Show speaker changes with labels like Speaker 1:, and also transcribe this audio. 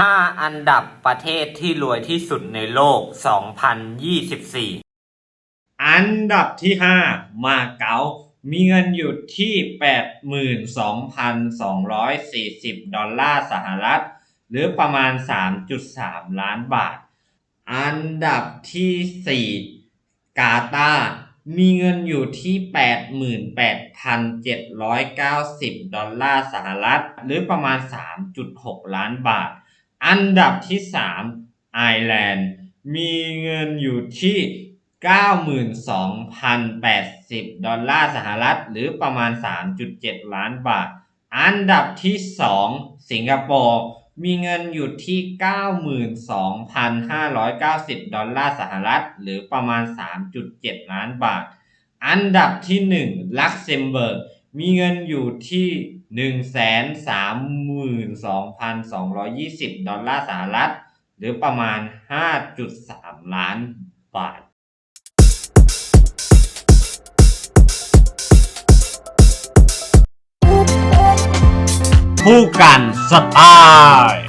Speaker 1: 5 อันดับประเทศที่รวยที่สุดในโลก 2024
Speaker 2: อันดับที่ 5 มาเก๊า มีเงินอยู่ที่ 82,240 ดอลลาร์สหรัฐ หรือประมาณ 3.3 ล้านบาท อันดับที่ 4 กาตาร์มีเงินอยู่ที่ 88,790 ดอลลาร์สหรัฐ หรือประมาณ 3.6 ล้านบาท อันดับที่ 3 ไอร์แลนด์ มีเงินอยู่ที่ 92,080 ดอลลาร์สหรัฐ หรือประมาณ 3.7 ล้านบาท อันดับที่ 2 สิงคโปร์ มีเงินอยู่ที่ 92,590 ดอลลาร์สหรัฐ หรือประมาณ 3.7 ล้านบาท อันดับที่ 1 ลักเซมเบิร์ก มีเงินอยู่ที่ 132,220 ดอลลาร์สหรัฐ หรือประมาณ 5.3 ล้านบาท ผู้กันสไตล์